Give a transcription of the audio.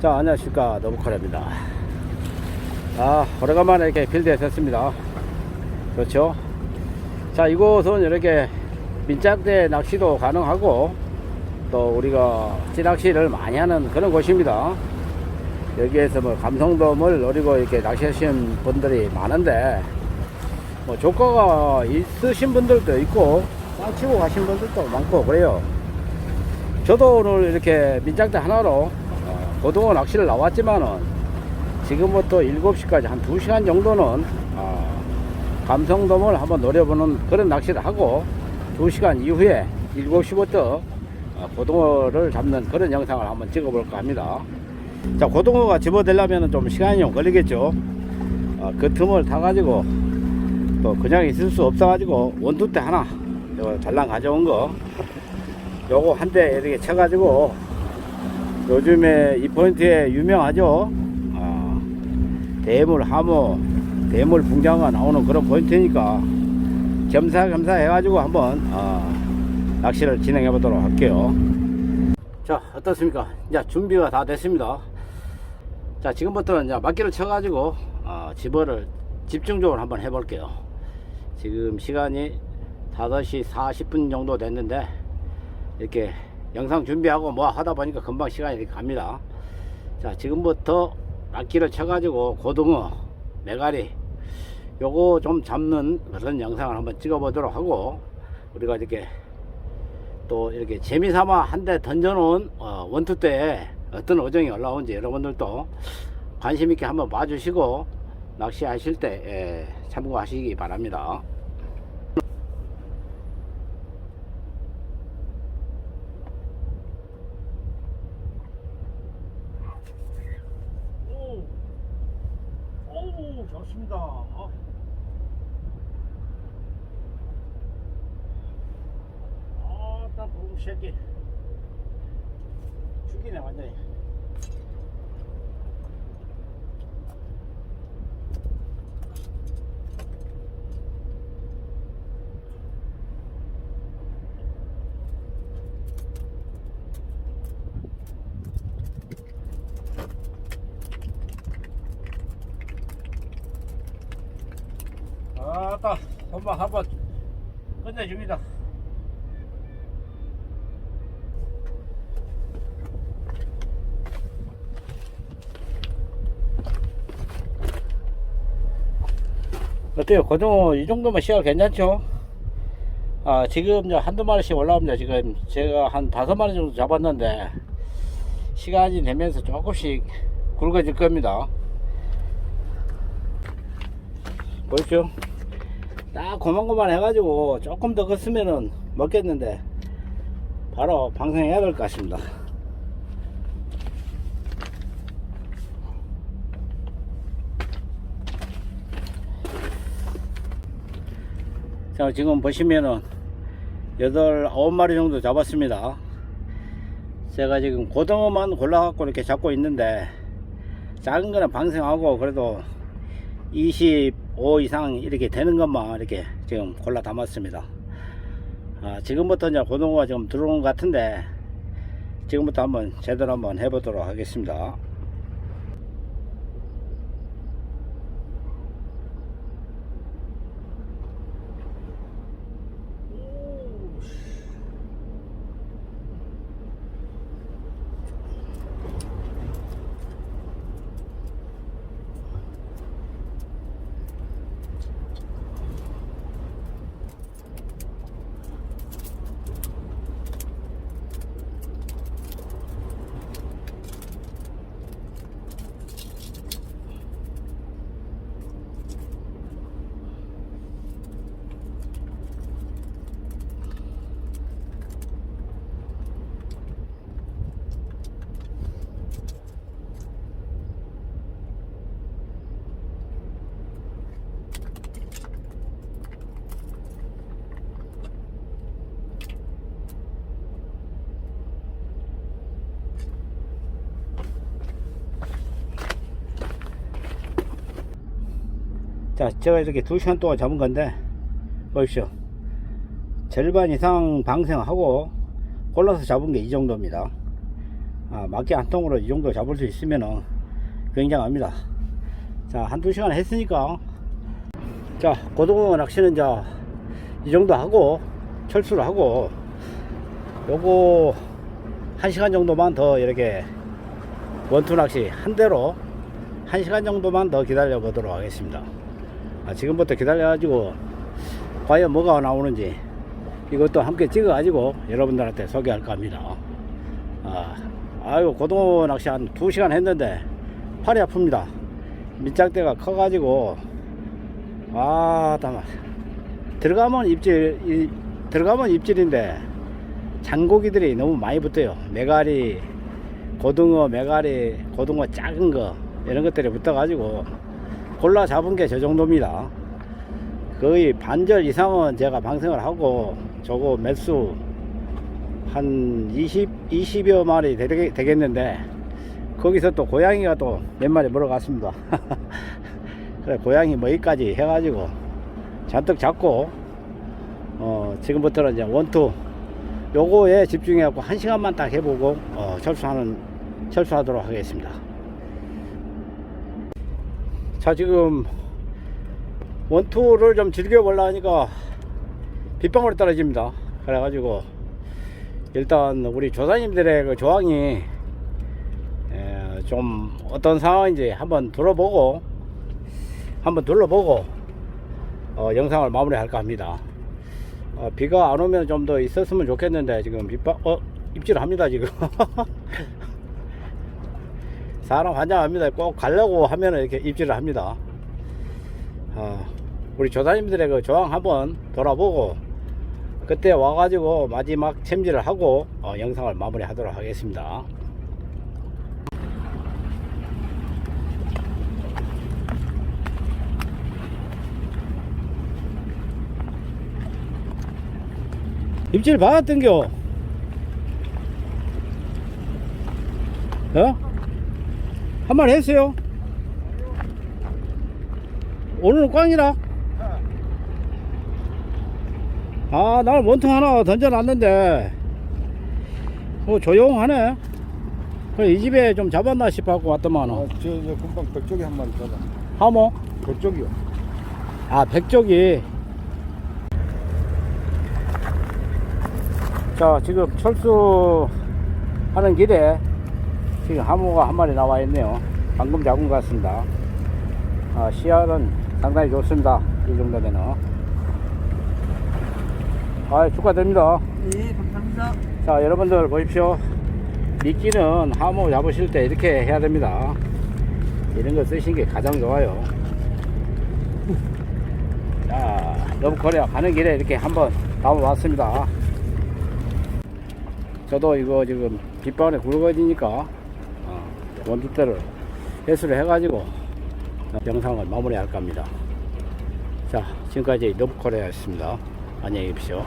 자, 안녕하십니까. 너부카입니다. 아, 오래간만에 이렇게 필드에 섰습니다. 그렇죠? 자, 이곳은 이렇게 민짝대 낚시도 가능하고, 또 우리가 찌낚시를 많이 하는 그런 곳입니다. 여기에서 뭐 감성돔을 노리고 이렇게 낚시하시는 분들이 많은데, 뭐 조과가 있으신 분들도 있고, 꽝 치고 가신 분들도 많고, 그래요. 저도 오늘 이렇게 민짝대 하나로 어, 고등어 낚시를 나왔지만은 지금부터 7시까지 한 2시간 정도는 어, 감성돔을 한번 노려보는 그런 낚시를 하고 2시간 이후에 7시부터 어, 고등어를 잡는 그런 영상을 한번 찍어볼까 합니다. 자, 고등어가 집어들려면 좀 시간이 좀 걸리겠죠. 어, 그 틈을 타가지고 또 그냥 있을 수 없어가지고 원투대 하나 잘랑 가져온 거 요거 한 대 이렇게 쳐가지고 요즘에 이 포인트에 유명하죠. 아, 대물 하모, 대물 붕장어가 나오는 그런 포인트니까 겸사겸사 해가지고 한번 아, 낚시를 진행해 보도록 할게요. 자 어떻습니까? 이제 준비가 다 됐습니다. 자 지금부터는 이제 막기를 쳐가지고 아, 집어를 집중적으로 한번 해볼게요. 지금 시간이 5시 40분 정도 됐는데 이렇게 영상 준비하고 뭐 하다 보니까 금방 시간이 갑니다. 자, 지금부터 낚기를 쳐가지고 고등어, 메가리, 요거 좀 잡는 그런 영상을 한번 찍어 보도록 하고, 우리가 이렇게 또 이렇게 재미삼아 한 대 던져놓은 어, 원투 때 어떤 어종이 올라온지 여러분들도 관심 있게 한번 봐주시고, 낚시하실 때 예, 참고하시기 바랍니다. 오, 오, 좋습니다. 어. 아, 딱 보고 새끼. 죽이네, 완전히. 아따, 한번 한번 끝내줍니다. 어때요? 고등어 이 정도면 시야 괜찮죠? 아, 지금 이제 한두 마리씩 올라옵니다. 지금 제가 한 다섯 마리 정도 잡았는데, 시간이 되면서 조금씩 굵어질 겁니다. 보십시오. 딱 고만고만 해가지고 조금 더 컸으면은 먹겠는데, 바로 방생해야 될 것 같습니다. 자, 지금 보시면은 여덟 아홉 마리 정도 잡았습니다. 제가 지금 고등어만 골라갖고 이렇게 잡고 있는데 작은 거는 방생하고 그래도 25 이상 이렇게 되는 것만 이렇게 지금 골라 담았습니다. 아, 지금부터 이제 고등어가 지금 들어오는 것 같은데 지금부터 한번 제대로 한번 해보도록 하겠습니다. 자, 제가 이렇게 2시간 동안 잡은 건데, 보십시오. 절반 이상 방생하고, 골라서 잡은 게 이 정도입니다. 아, 막기 한 통으로 이 정도 잡을 수 있으면은 굉장합니다. 자, 한 두 시간 했으니까. 자, 고등어 낚시는 자, 이 정도 하고, 철수를 하고, 요거, 한 시간 정도만 더 이렇게 원투 낚시 한 대로 한 시간 정도만 더 기다려 보도록 하겠습니다. 아, 지금부터 기다려가지고, 과연 뭐가 나오는지, 이것도 함께 찍어가지고 여러분들한테 소개할까 합니다. 아, 아유, 고등어 낚시 한 2시간 했는데 팔이 아픕니다. 밑장대가 커가지고, 아, 담아. 들어가면 입질, 이, 들어가면 입질인데, 장고기들이 너무 많이 붙어요. 메가리, 고등어, 메가리, 고등어 작은 거, 이런 것들이 붙어가지고, 골라 잡은 게 저 정도입니다. 거의 반절 이상은 제가 방생을 하고, 저거 매수 한 20, 20여 마리 되겠, 되겠는데, 거기서 또 고양이가 또 몇 마리 물어갔습니다. 그래, 고양이 먹이까지 해가지고 잔뜩 잡고, 어, 지금부터는 이제 원투, 요거에 집중해갖고 한 시간만 딱 해보고, 어, 철수하는, 철수하도록 하겠습니다. 자, 지금 원투를 좀 즐겨보려 하니까 빗방울이 떨어집니다. 그래가지고, 일단 우리 조사님들의 그 조항이 에, 좀 어떤 상황인지 한번 둘러보고 한번 둘러보고 어, 영상을 마무리 할까 합니다. 어, 비가 안 오면 좀 더 있었으면 좋겠는데 지금 빗방 어 입질합니다 지금. 사람 환장합니다. 꼭 가려고 하면 이렇게 입질을 합니다. 어, 우리 조사님들의 그 조항 한번 돌아보고 그때 와가지고 마지막 챔질을 하고 어, 영상을 마무리하도록 하겠습니다. 입질 받았던겨. 어? 한 마리 했어요? 오늘은 꽝이라? 아, 나는 원통 하나 던져놨는데, 뭐 조용하네. 그래, 이 집에 좀 잡았나 싶어갖고 왔더만. 아, 저, 저 금방 벽쪽에 한 마리 잡아. 하모? 벽쪽이요. 아, 백쪽이. 자, 지금 철수 하는 길에 지금 하모가 한 마리 나와 있네요. 방금 잡은 것 같습니다. 아, 씨알은 상당히 좋습니다. 이 정도면은. 아, 축하드립니다. 예, 감사합니다. 자, 여러분들 보십시오. 미끼는 하모 잡으실 때 이렇게 해야 됩니다. 이런 거 쓰신 게 가장 좋아요. 자, 러브코리아 가는 길에 이렇게 한번 담아봤습니다. 저도 이거 지금 빗방울에 굵어지니까 어, 원투대를 회수를 해가지고 어, 영상을 마무리할까 합니다. 자, 지금까지 러브코리아였습니다. 안녕히 계십시오.